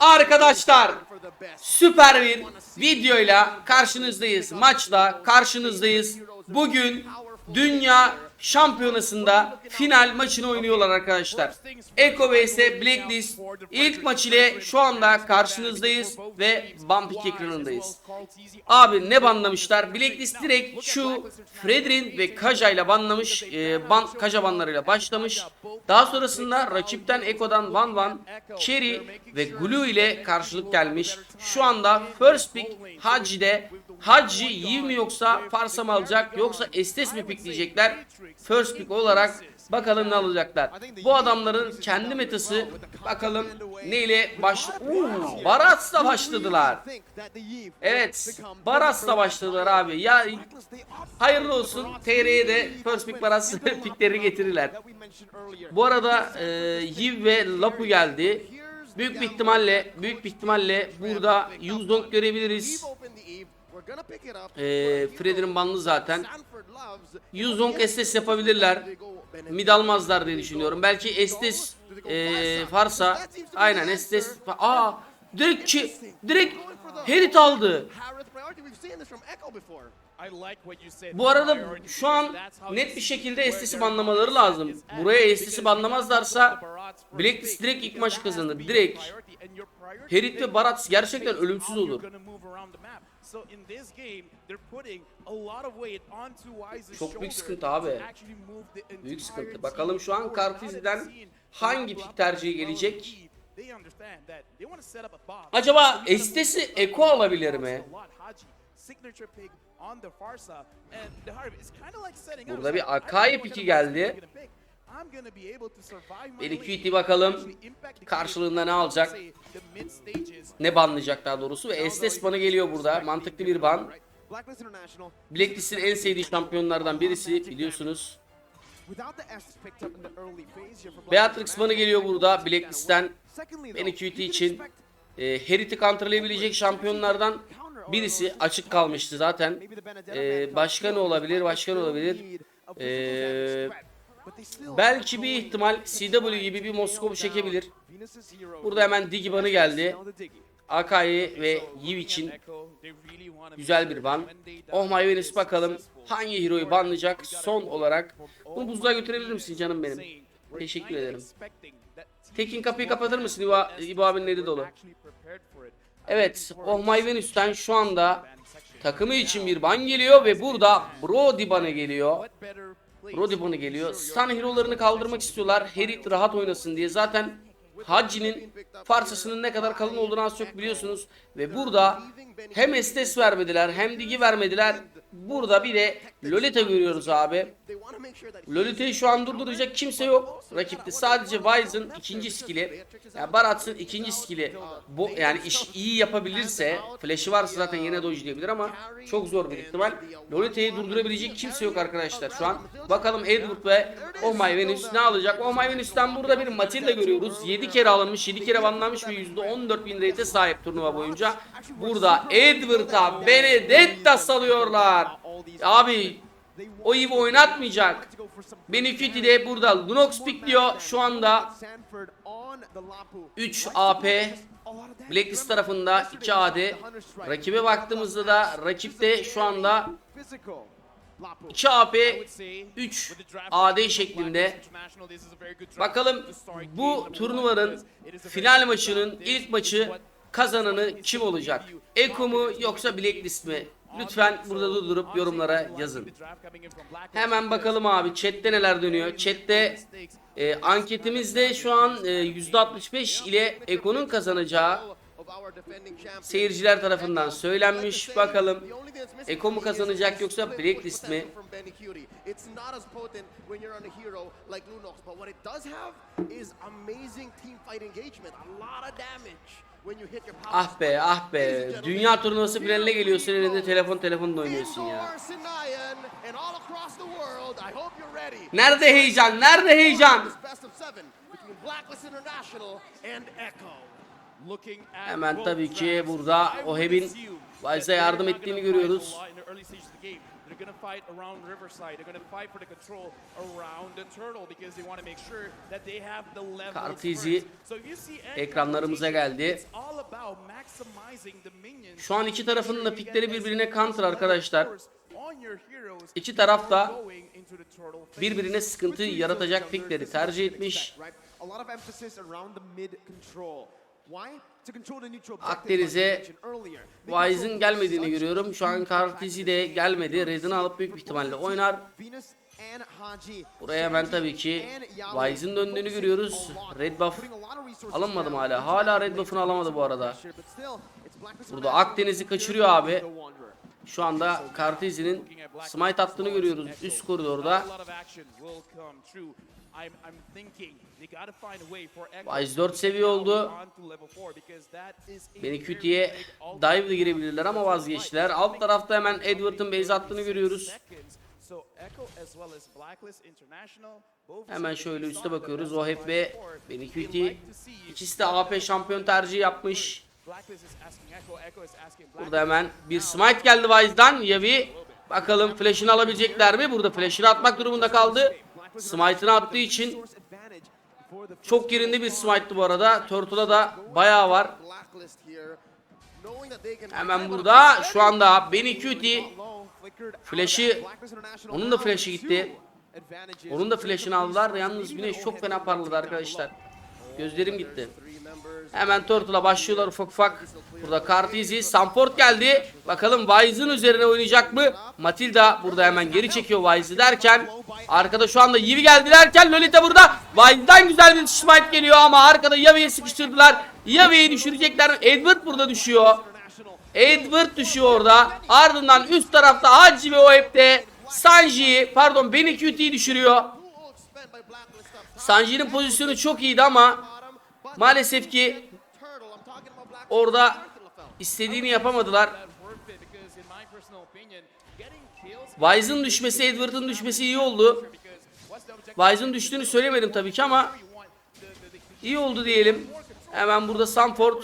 Arkadaşlar süper bir videoyla karşınızdayız. Maçla karşınızdayız. Bugün Dünya Şampiyonası'nda final maçını oynuyorlar arkadaşlar. Eko vs Blacklist ilk maç ile şu anda karşınızdayız ve Bumpik ekranındayız. Abi ne banlamışlar? Blacklist direkt şu Fredrin ve Kaja ile banlamış. E, ban, Kaja banlarıyla başlamış. Daha sonrasında rakipten Eko'dan Van Van, Cherry ve Glue ile karşılık gelmiş. Şu anda first pick Hacı'de. Hacı Yiv mi yoksa Farsa mı alacak yoksa Estes mi pickleyecekler? First pick olarak bakalım ne alacaklar. Bu adamların kendi metası bakalım neyle baş... Uuu, Barats'la başladılar. Evet, Barats'la başladılar abi. Ya hayırlı olsun. TR'ye de first pick Barats pickleri getirirler. Bu arada e, Yiv ve Lapu geldi. Büyük bir ihtimalle büyük bir ihtimalle burada Yuzong görebiliriz. E, Fredrin banlı zaten. Yuzong Estes yapabilirler. Mid almazlar diye düşünüyorum. Belki Estes e, Farsa. Aynen Estes. Aa direkt ki direkt Herit aldı. Bu arada şu an net bir şekilde Estes'i banlamaları lazım. Buraya Estes'i banlamazlarsa Blacklist direkt ilk maçı kazanır. Direkt. Herit ve Barat gerçekten ölümsüz olur. Çok büyük sıkıntı abi. Büyük sıkıntı. Bakalım şu an Kartiz'den hangi pik tercihi gelecek? Acaba Estes'i Eko alabilir mi? Burada bir Akai piki geldi. Belki bakalım karşılığında ne alacak? Ne banlayacak daha doğrusu. Ve Estes banı geliyor burada. Mantıklı bir ban. Blacklist'in en sevdiği şampiyonlardan birisi biliyorsunuz. Beatrix banı geliyor burada Blacklist'ten. Beni QT için e, Herit'i kontrolayabilecek şampiyonlardan birisi açık kalmıştı zaten. E, başka ne olabilir? Başka ne olabilir? E, belki bir ihtimal CW gibi bir Moskova çekebilir. Burada hemen Digi banı geldi. Akai ve Yiv için güzel bir ban. Oh my Venus bakalım hangi hero'yu banlayacak son olarak. Bunu buzluğa götürebilir misin canım benim? Teşekkür ederim. Tekin kapıyı kapatır mısın İbo, İbo abinin eli dolu. Evet Oh my Venus'ten şu anda takımı için bir ban geliyor ve burada Brody banı geliyor. Brody banı geliyor. Stun hero'larını kaldırmak istiyorlar. Herit rahat oynasın diye. Zaten Hacı'nin farsasının ne kadar kalın olduğunu az çok biliyorsunuz. Ve burada hem Estes vermediler hem Digi vermediler. Burada bir de Lolita görüyoruz abi. Lolita'yı şu an durduracak kimse yok rakipte. Sadece Wise'ın ikinci skill'i. Yani Barats'ın ikinci skill'i. Bu yani iş iyi yapabilirse, flash'ı varsa zaten yine dodge'layabilir ama çok zor bir ihtimal. Lolita'yı durdurabilecek kimse yok arkadaşlar şu an. Bakalım Edward ve Oh My Venus ne alacak? Oh My Venus'tan burada bir Matilda görüyoruz. 7 kere alınmış, 7 kere banlanmış ve %14 bin rate'e sahip turnuva boyunca. Burada Edward'a Benedetta salıyorlar. Abi o Eve oynatmayacak. Benikiti de burada Lunox pikliyor. Şu anda 3 AP Blacklist tarafında 2 AD. Rakibe baktığımızda da rakipte şu anda 2 AP 3 AD şeklinde. Bakalım bu turnuvanın final maçının ilk maçı kazananı kim olacak? Eko mu yoksa Blacklist mi? Lütfen burada durdurup yorumlara yazın. Hemen bakalım abi chatte neler dönüyor. Chatte e, anketimizde şu an e, %65 ile Eko'nun kazanacağı seyirciler tarafından söylenmiş. Bakalım Eko mu kazanacak yoksa Blacklist mi? Ah be ah be. Dünya turnuvası finaline geliyorsun elinde telefon telefonla oynuyorsun ya. Nerede heyecan? Nerede heyecan? Hemen tabii ki burada Oheb'in Wise'a yardım ettiğini görüyoruz. They're going to fight around Riverside. They're going to fight for the control around the turtle because they want to make sure that they have the level Kartizi first. So if you see Echo ekranlarımıza geldi. it's all maximizing the minions. Şu an iki tarafın da pikleri birbirine counter arkadaşlar. İki taraf da birbirine sıkıntı yaratacak pikleri tercih etmiş. A lot of emphasis around the mid control. Akdeniz'e. Wise'ın gelmediğini görüyorum. Şu an Kartizi de gelmedi. Red'ini alıp büyük bir ihtimalle oynar. Buraya hemen tabii ki Wise'ın döndüğünü görüyoruz. Red buff alınmadı mı hala? Hala red buff'ını alamadı bu arada. Burada Akdeniz'i kaçırıyor abi. Şu anda Kartizi'nin smite attığını görüyoruz üst koridorda. Wise 4 seviye oldu. Beni QT'ye dive ile girebilirler ama vazgeçtiler. Alt tarafta hemen Edward'ın base attığını görüyoruz. Hemen şöyle üste bakıyoruz. as Ohep ve. Beni QT. İkisi de AP şampiyon tercihi yapmış. Burada hemen bir smite geldi Wise'dan. Yavi bakalım flash'ını alabilecekler mi? Burada flash'ını atmak durumunda kaldı. Smite'ını attığı için çok yerinde bir smite'tı bu arada. Turtle'a da bayağı var. Hemen burada şu anda Benny Cutie flash'ı onun da flash'ı gitti. Onun da flash'ını aldılar yalnız Güneş çok fena parladı arkadaşlar. Gözlerim gitti. Hemen Turtle'a başlıyorlar ufak ufak. Burada Kartizi, Samport geldi. Bakalım Wise'ın üzerine oynayacak mı? Matilda burada hemen geri çekiyor Wise'ı derken. Arkada şu anda Yivi geldi derken Lolita burada. Wise'dan güzel bir smite geliyor ama arkada Yavi'yi sıkıştırdılar. Yavi'yi düşürecekler. Edward burada düşüyor. Edward düşüyor orada. Ardından üst tarafta Haji ve Ohep'te Sanji, pardon Benny QT'yi düşürüyor. Sanji'nin pozisyonu çok iyiydi ama maalesef ki orada istediğini yapamadılar. Wise'ın düşmesi, Edward'ın düşmesi iyi oldu. Wise'ın düştüğünü söylemedim tabii ki ama iyi oldu diyelim. Hemen burada Sanford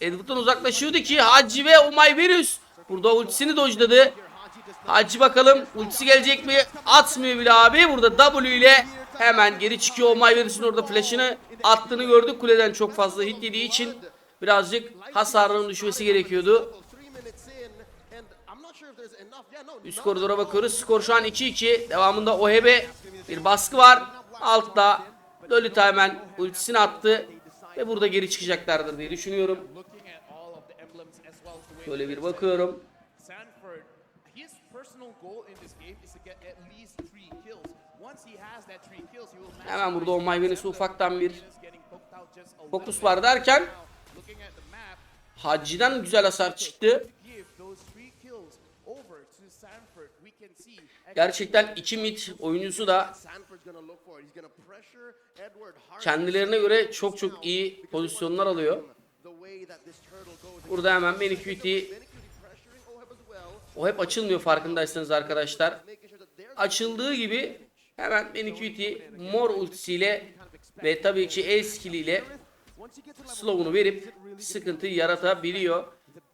Edward'dan uzaklaşıyordu ki Hacı ve Umay Virüs burada ultisini dojladı. Hacı bakalım ultisi gelecek mi? Atmıyor bile abi. Burada W ile hemen geri çıkıyor. Umay Virüs'ün orada flash'ını attığını gördük. Kuleden çok fazla hit yediği için birazcık hasarının düşmesi gerekiyordu. Üst koridora bakıyoruz. Skor şu an 2-2. Devamında Ohebe bir baskı var. Altta Lolita hemen ultisini attı. Ve burada geri çıkacaklardır diye düşünüyorum. Şöyle bir bakıyorum. Hemen burada My Venus'u ufaktan bir fokus var derken Hacı'dan güzel hasar çıktı. Gerçekten iki mid oyuncusu da kendilerine göre çok çok iyi pozisyonlar alıyor. Burada hemen QT o hep açılmıyor farkındaysanız arkadaşlar. Açıldığı gibi hemen QT mor ultisiyle ve tabii ki E skilliyle slow'unu verip sıkıntı yaratabiliyor.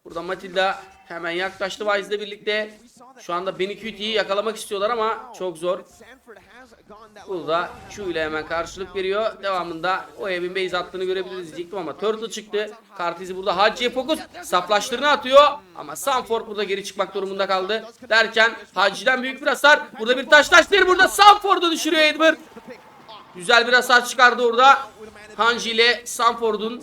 Burada Matilda hemen yaklaştı Wise'le birlikte. Şu anda Benny QT'yi yakalamak istiyorlar ama çok zor. Burada Q ile hemen karşılık veriyor. Devamında o evin base attığını görebiliriz diyecektim ama Turtle çıktı. Kartizi burada Hacı'ya fokus. Saflaştırını atıyor. Ama Sanford burada geri çıkmak durumunda kaldı. Derken Hacı'dan büyük bir hasar. Burada bir taş taş değil. Burada Sanford'u düşürüyor Edward. Güzel bir hasar çıkardı orada. Hanji ile Sanford'un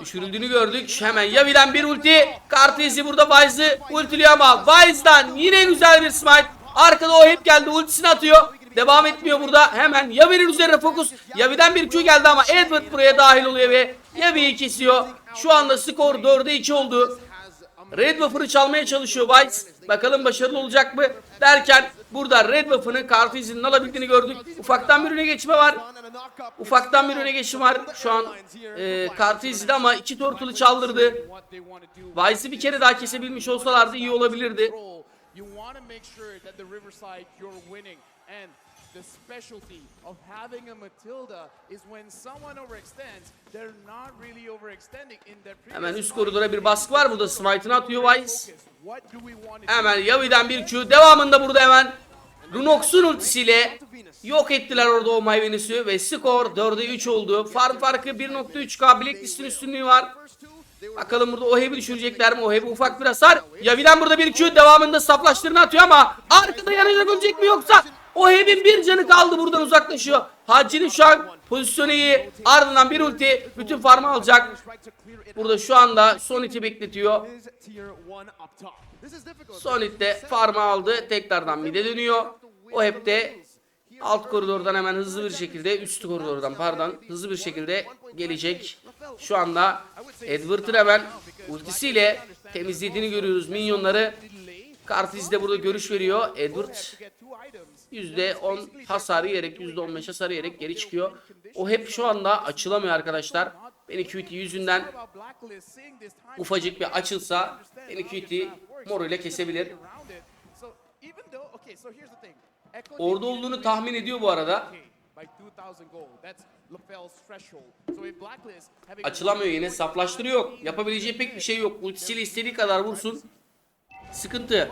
düşürüldüğünü gördük. Hemen Yavi'den bir ulti. Kartizi burada Wise'ı ultiliyor ama Wise'dan yine güzel bir smite. Arkada o hep geldi ultisini atıyor. Devam etmiyor burada. Hemen Yavi'nin üzerine fokus. Yavi'den bir Q geldi ama Edward buraya dahil oluyor ve Yavi'yi kesiyor. Şu anda skor 4'e 2 oldu. Red Buff'ını çalmaya çalışıyor White. Bakalım başarılı olacak mı? Derken burada Red Buff'ını Kartiz'in alabildiğini gördük. Ufaktan bir öne geçme var. Ufaktan bir öne geçme var. Şu an e, Kartiz'de ama iki tortulu çaldırdı. Vice'i bir kere daha kesebilmiş olsalardı iyi olabilirdi. The specialty of having a Matilda is when someone overextends, they're not really overextending in their previous Hemen üst koridora bir baskı var. Burada Smite'ını atıyor Vice. Hemen Yavi'den bir Q. Devamında burada hemen Runox'un ultisiyle yok ettiler orada o My Venus'ü ve skor 4'e 3 oldu. Farm farkı 1.3k Blacklist'in üstünlüğü var. Bakalım burada Oheb'i düşürecekler mi? Oheb'i ufak bir hasar. Yavilen burada bir Q devamında saflaştırını atıyor ama arkada yanaşabilecek mi yoksa Oheb'in bir canı kaldı buradan uzaklaşıyor. Hacı'nın şu an pozisyonu iyi. Ardından bir ulti bütün farmı alacak. Burada şu anda son iti bekletiyor. Son itte farmı aldı. Tekrardan mide dönüyor. O hep de alt koridordan hemen hızlı bir şekilde üst koridordan pardon hızlı bir şekilde gelecek. Şu anda Edward'ın hemen ultisiyle temizlediğini görüyoruz minyonları. Kartiz de burada görüş veriyor. Edward %10 hasar yiyerek %15 hasar yiyerek geri çıkıyor. O hep şu anda açılamıyor arkadaşlar. Beni QT yüzünden ufacık bir açılsa beni QT mor ile kesebilir. Orada olduğunu tahmin ediyor bu arada. Açılamıyor yine saflaştırı yok. Yapabileceği pek bir şey yok. Ultisiyle istediği kadar vursun. Sıkıntı.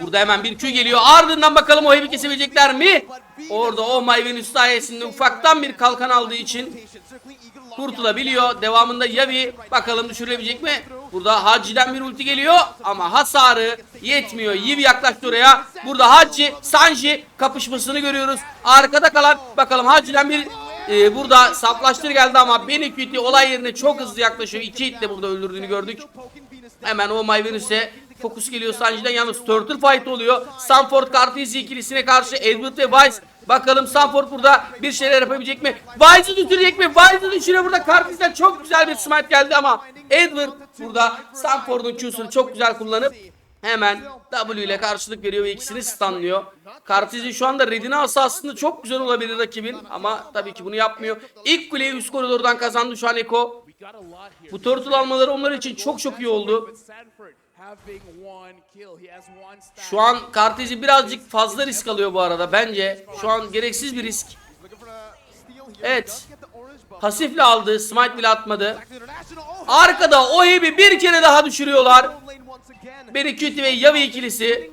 Burada hemen bir Q geliyor. Ardından bakalım o heavy kesebilecekler mi? Orada o My Venus sayesinde ufaktan bir kalkan aldığı için kurtulabiliyor. Devamında Yavi bakalım düşürülebilecek mi? Burada Hacı'den bir ulti geliyor ama hasarı yetmiyor. Yivi yaklaştı oraya. Burada Hacı, Sanji kapışmasını görüyoruz. Arkada kalan bakalım Hacı'den bir e, burada saflaştır geldi ama Beniküti olay yerine çok hızlı yaklaşıyor. İki hit de burada öldürdüğünü gördük. Hemen o My Venus'e fokus geliyor Sanji'den yalnız Turtle Fight oluyor. Sanford Cartesi ikilisine karşı Edward ve Vice. Bakalım Sanford burada bir şeyler yapabilecek mi? Vice'ı düşürecek mi? Vice'ı düşürüyor burada Cartesi'den çok güzel bir smite geldi ama Edward burada Sanford'un Q'sunu çok güzel kullanıp hemen W ile karşılık veriyor ve ikisini stunlıyor. Cartesi şu anda redini alsa aslında çok güzel olabilir rakibin ama tabii ki bunu yapmıyor. İlk kuleyi üst koridordan kazandı şu an Eko. Bu turtle almaları onlar için çok çok iyi oldu. Şu an Kartezi birazcık fazla risk alıyor bu arada bence. Şu an gereksiz bir risk. Evet. Pasifle aldı. Smite bile atmadı. Arkada o hebi bir kere daha düşürüyorlar. Beni Cutie ve Yavi ikilisi.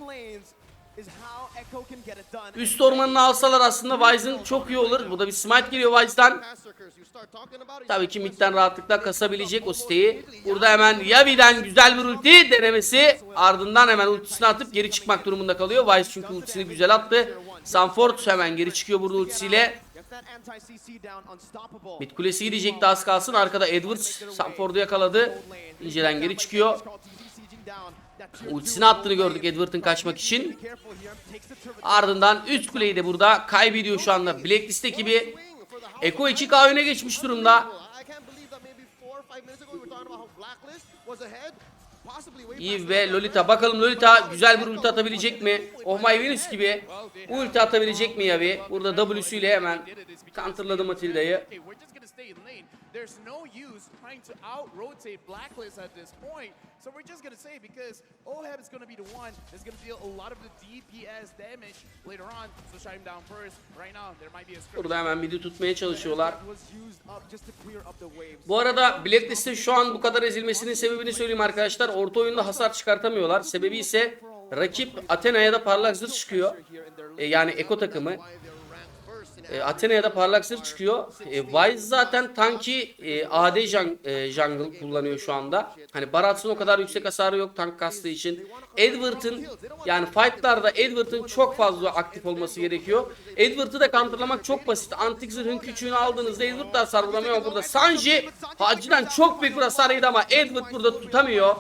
Üst ormanını alsalar aslında Wise'ın çok iyi olur. Burada bir smite geliyor Wise'dan. Tabii ki midden rahatlıkla kasabilecek o siteyi. Burada hemen Yavi'den güzel bir ulti denemesi. Ardından hemen ultisini atıp geri çıkmak durumunda kalıyor. Wise çünkü ultisini güzel attı. Sanford hemen geri çıkıyor burada ultisiyle. Mid kulesi gidecekti az kalsın. Arkada Edwards Sanford'u yakaladı. İnceden geri çıkıyor. Ultisini attığını gördük Edward'ın kaçmak için. Ardından üst kuleyi de burada kaybediyor şu anda Blacklist ekibi. Eko 2K öne geçmiş durumda. Eve ve Lolita. Bakalım Lolita güzel bir ulti atabilecek mi? Oh my Venus gibi ulti atabilecek mi Yavi? Burada W'süyle hemen counterladı Matilda'yı. There's no use trying to out rotate Blacklist at this point. So we're just gonna say because Oheb is gonna be the one that's gonna deal a lot of the DPS damage later on. So shut him down first. Right now there might be a script. Burada hemen midi tutmaya çalışıyorlar. Bu arada Blacklist'in şu an bu kadar ezilmesinin sebebini söyleyeyim arkadaşlar. Orta oyunda hasar çıkartamıyorlar. Sebebi ise rakip Athena'ya da parlak zırh çıkıyor. E, yani Eko takımı. E, Athena'ya parlak zırh çıkıyor. E, Wise zaten tanki e, AD jung, e, jungle kullanıyor şu anda. Hani Barats'ın o kadar yüksek hasarı yok tank kastığı için. Edward'ın yani fightlarda Edward'ın çok fazla aktif olması gerekiyor. Edward'ı da counterlamak çok basit. Antik zırhın küçüğünü aldığınızda Edward da hasar vuramıyor ama burada Sanji Hacı'dan çok büyük bir hasar yedi ama Edward burada tutamıyor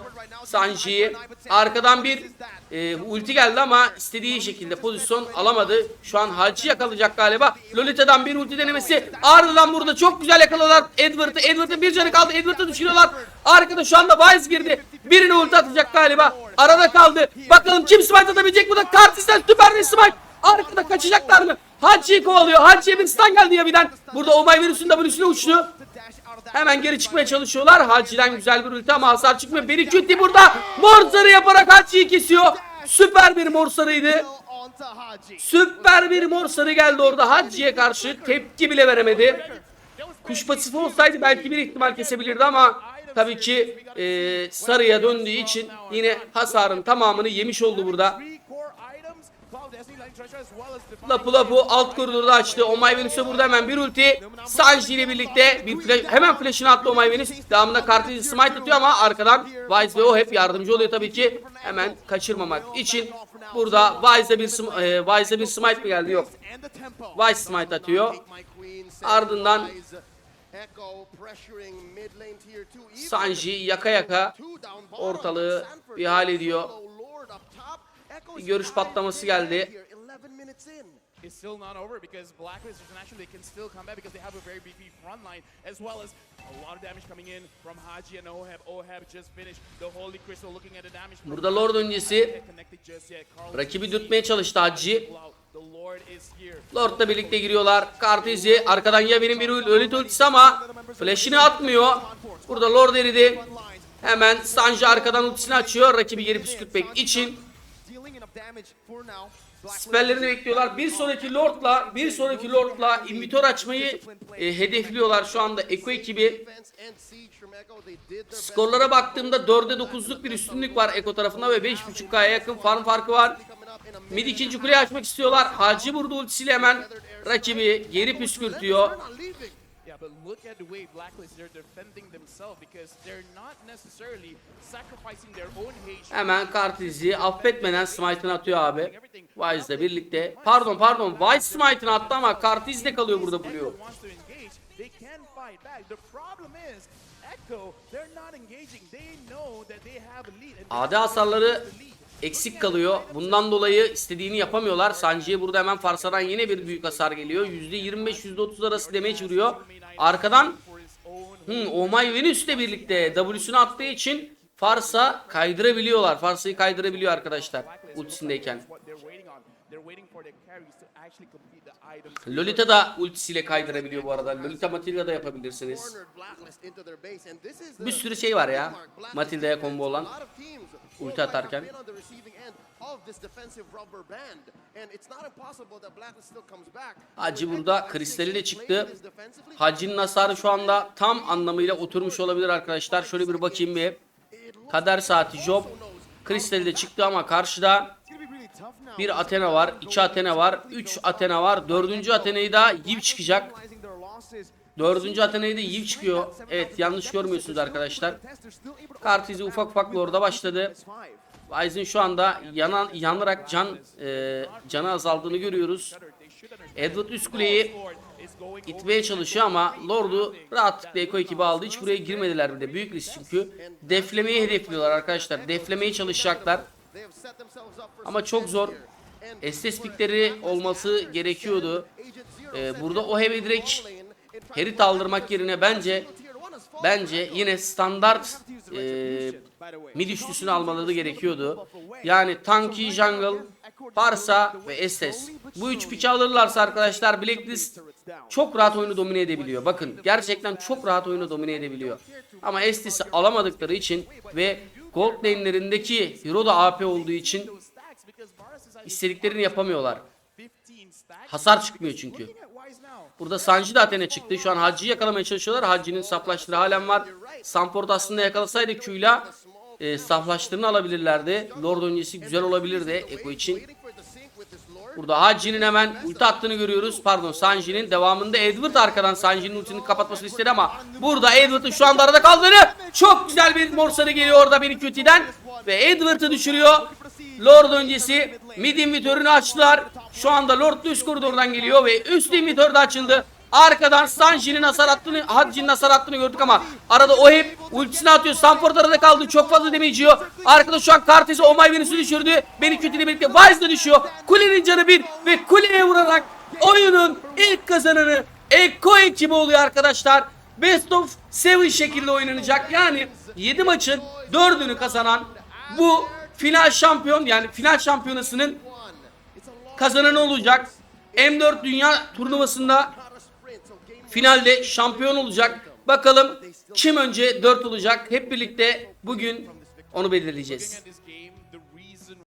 Sanji'yi. Arkadan bir e, ulti geldi ama istediği şekilde pozisyon alamadı. Şu an Hacı yakalayacak galiba. Lolita'dan bir ulti denemesi. Ardından burada çok güzel yakaladılar Edward'ı. Edward'ın bir canı kaldı. Edward'ı düşürüyorlar. Arkada şu anda Wise girdi. Birini ulti atacak galiba. Arada kaldı. Bakalım kim smite atabilecek burada. Kartis'ten süper bir smite. Arkada kaçacaklar mı? Hacı'yı kovalıyor. Hacı'ya bir stun geldi Yavi'den. Burada Omay virüsün W'süne uçtu. Hemen geri çıkmaya çalışıyorlar. Hacı'dan güzel bir ulti ama hasar çıkmıyor. Beri Kütti burada mor sarı yaparak Hacı'yı kesiyor. Süper bir mor sarıydı. Süper bir mor sarı geldi orada Hacı'ya karşı. Tepki bile veremedi. Kuş pasifi olsaydı belki bir ihtimal kesebilirdi ama tabii ki e, sarıya döndüğü için yine hasarın tamamını yemiş oldu burada. Lapu Lapu alt koridorda açtı. Omay Venüs'e burada hemen bir ulti. Sanji ile birlikte bir flash, hemen flash'ını attı Omay Venüs. Devamında Kartezi smite atıyor ama arkadan Wise ve o hep yardımcı oluyor tabii ki. Hemen kaçırmamak için. Burada Wise'e bir, e, Wise'e bir smite mi geldi? Yok. Wise smite atıyor. Ardından Sanji yaka yaka ortalığı bir hal ediyor. Bir görüş patlaması geldi. It's still not over because Blacklist International they can still come back because they have a very beefy front line as well as a lot of damage coming in from Haji and Oheb. Oheb just finished the Holy Crystal looking at the damage. Burada Lord öncesi rakibi dürtmeye çalıştı here. Lord'la birlikte giriyorlar. Kartezi arkadan Yavi'nin bir ölü ultisi ama flash'ini atmıyor. Burada Lord eridi. Hemen Sanji arkadan ultisini açıyor. Rakibi geri püskürtmek için. Spellerini bekliyorlar. Bir sonraki Lord'la bir sonraki Lord'la invitor açmayı e, hedefliyorlar şu anda Eko ekibi. Skorlara baktığımda 4'e 9'luk bir üstünlük var Eko tarafında ve 5.5K'ya yakın farm farkı var. Mid ikinci kuleyi açmak istiyorlar. Hacı burada ultisiyle hemen rakibi geri püskürtüyor. But look at the way Blacklist they're defending themselves because they're not necessarily sacrificing their own HP. Hemen Kartiz'i affetmeden smite'ını atıyor abi. Wise'le birlikte. Pardon pardon Wise smite'ını attı ama Kartiz'de kalıyor burada Blue. They can fight back. The problem is Echo, they're not engaging. They know that they have a lead. and AD hasarları eksik kalıyor. Bundan dolayı istediğini yapamıyorlar. Sanji'ye burada hemen Farsa'dan yine bir büyük hasar geliyor. %25-%30 arası damage vuruyor. Arkadan hmm, Oh My Venüs'le birlikte W'sunu attığı için Farsa kaydırabiliyorlar. Farsa'yı kaydırabiliyor arkadaşlar ultisindeyken. Lolita da ultisiyle kaydırabiliyor bu arada. Lolita Matilda da yapabilirsiniz. Bir sürü şey var ya. Matilda'ya combo olan. Ulti atarken. Hacı burada kristaliyle çıktı. Hacı'nın hasarı şu anda tam anlamıyla oturmuş olabilir arkadaşlar. Şöyle bir bakayım bir. Kader saati Job. Kristali de çıktı ama karşıda bir Athena var, iki Athena var, üç Athena var. Dördüncü Athena'yı da Yiv çıkacak. Dördüncü Athena'yı da Yiv çıkıyor. Evet yanlış görmüyorsunuz arkadaşlar. Kartizi ufak ufak orada başladı. Wise'in şu anda yanan, yanarak can e, canı azaldığını görüyoruz. Edward üst itmeye çalışıyor ama Lord'u rahatlıkla Eko ekibi aldı. Hiç buraya girmediler bir de. Büyük risk çünkü. Deflemeyi hedefliyorlar arkadaşlar. Deflemeye çalışacaklar. Ama çok zor. SS pikleri olması gerekiyordu. Ee, burada o heavy direkt Herit aldırmak yerine bence bence yine standart e, mid üçlüsünü almaları gerekiyordu. Yani Tanki, Jungle, Parsa ve SS. Bu üç piki alırlarsa arkadaşlar Blacklist çok rahat oyunu domine edebiliyor. Bakın gerçekten çok rahat oyunu domine edebiliyor. Ama Estis'i alamadıkları için ve Gold lane'lerindeki Hero da AP olduğu için istediklerini yapamıyorlar. Hasar çıkmıyor çünkü. Burada Sanji de Athena çıktı. Şu an Hacı'yı yakalamaya çalışıyorlar. Hacı'nın saflaştığı halen var. Samport aslında yakalasaydı Q'yla e, saflaştığını alabilirlerdi. Lord öncesi güzel olabilirdi Eko için. Burada Hacı'nın hemen ulti attığını görüyoruz. Pardon Sanji'nin devamında Edward arkadan Sanji'nin ultini kapatmasını istedi ama burada Edward'ın şu anda arada kaldığını çok güzel bir morsarı geliyor orada bir QT'den ve Edward'ı düşürüyor. Lord öncesi mid invitörünü açtılar. Şu anda Lord üst koridordan geliyor ve üst invitör de açıldı. Arkadan Sanji'nin hasar attığını, Hacı'nın hasar attığını gördük ama arada o hep ultisini atıyor. Stanford arada kaldı. Çok fazla damage yiyor. Arkada şu an Kartes'i Omay Venüs'ü düşürdü. Beni kötüyle birlikte Wise düşüyor. Kulenin canı bir ve kuleye vurarak oyunun ilk kazananı Eko ekibi oluyor arkadaşlar. Best of 7 şekilde oynanacak. Yani 7 maçın 4'ünü kazanan bu final şampiyon yani final şampiyonasının kazananı olacak. M4 Dünya turnuvasında finalde şampiyon olacak. Bakalım kim önce 4 olacak. Hep birlikte bugün onu belirleyeceğiz.